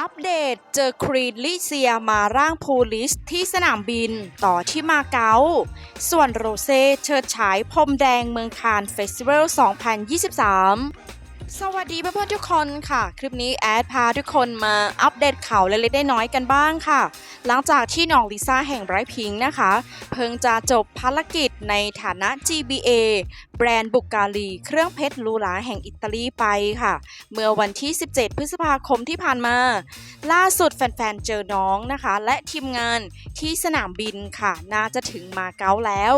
อัปเดตเจอครีนลิเซียมาร่างพูลิสที่สนามบินต่อที่มาเก๊า ส่วนโรเซ่เชิดฉายพรมแดงเมืองคานเฟสติวัล 2023 สวัสดีเพื่อนๆทุกคนค่ะ คลิปนี้แอดพาทุกคนมาอัปเดตข่าวเล็กๆน้อยๆกันบ้างค่ะ หลังจากที่น้องลิซ่าแห่งไรพิงค์นะคะ เพิ่งจะจบภารกิจในฐานะ GBA แบรนด์บุกกาลี เครื่องเพชรหรูหราแห่งอิตาลีไปค่ะ เมื่อวันที่ 17 พฤษภาคมที่ผ่านมา ล่าสุดแฟนๆ เจอน้องนะคะ และทีมงานที่สนามบินค่ะ น่าจะถึงมาเก๊าแล้ว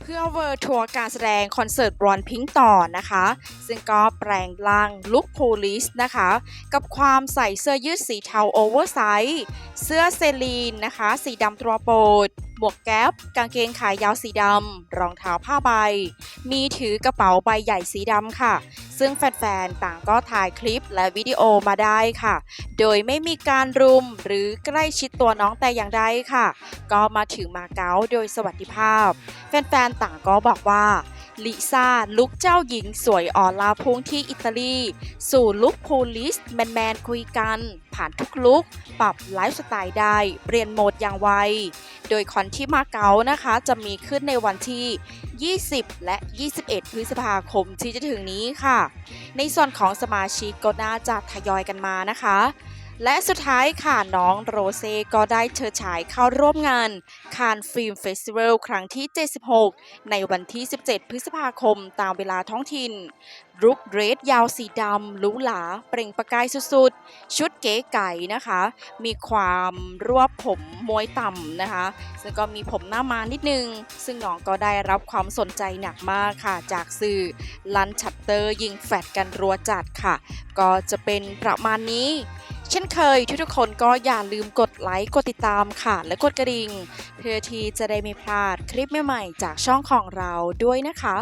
เพื่อเวิร์ทัวร์การแสดงคอนเสิร์ตบรอนพิงต่อนะคะ ซึ่งก็แปลงร่างลุคโพลิสนะคะ กับความใส่เสื้อยืดสีเทาโอเวอร์ไซส์เสื้อเซลีนนะคะ สีดำตัวโปรด หมวกแก๊ป กางเกงขายาวสีดำ รองเท้าผ้าใบ มีถือกระเป๋าใบใหญ่สีดำค่ะ ซึ่งแฟนๆ ต่างก็ถ่ายคลิปและวิดีโอมาได้ค่ะ โดยไม่มีการรุมหรือใกล้ชิดตัวน้องแต่อย่างใดค่ะ ก็มาถึงมาเก๊าโดยสวัสดิภาพ แฟนๆ ต่างก็บอกว่า ลิซ่าลุกเจ้าหญิงสวยออลาพุ่งที่อิตาลี สู่ลุคพูลิสแมนๆคุยกัน ผ่านทุกลุก ปรับไลฟ์สไตล์ได้เปลี่ยนโหมดอย่างไว โดยคอนที่มาเก๊านะคะ จะมีขึ้นในวันที่ 20 และ 21 พฤษภาคมที่จะถึงนี้ค่ะ ในส่วนของสมาชิกก็น่าจะทยอยกันมานะคะ และสุดท้ายค่ะน้องโรเซ่ก็ได้เชิดฉายเข้าร่วมงานคานฟิล์มเฟสติวัลครั้งที่ 76 ในวันที่ 17 พฤษภาคมตามเวลาท้องถิ่นรุกเรสยาวสีดำหรูหราเปล่งประกายสุดๆ ชุดเก๋ไก่นะคะ มีความรวบผมมวยต่ำนะคะ ซึ่งก็มีผมหน้ามานิดนึง ซึ่งน้องก็ได้รับความสนใจหนักมากค่ะ จากสื่อลันชัตเตอร์ยิงแฟดกันรัวจัดค่ะ ก็จะเป็นประมาณนี้ เช่นเคยทุกๆคนก็อย่าลืมกดไลค์กดติดตามค่ะ และกดกระดิ่ง เพื่อที่จะได้ไม่พลาดคลิปใหม่ๆจากช่องของเราด้วยนะคะ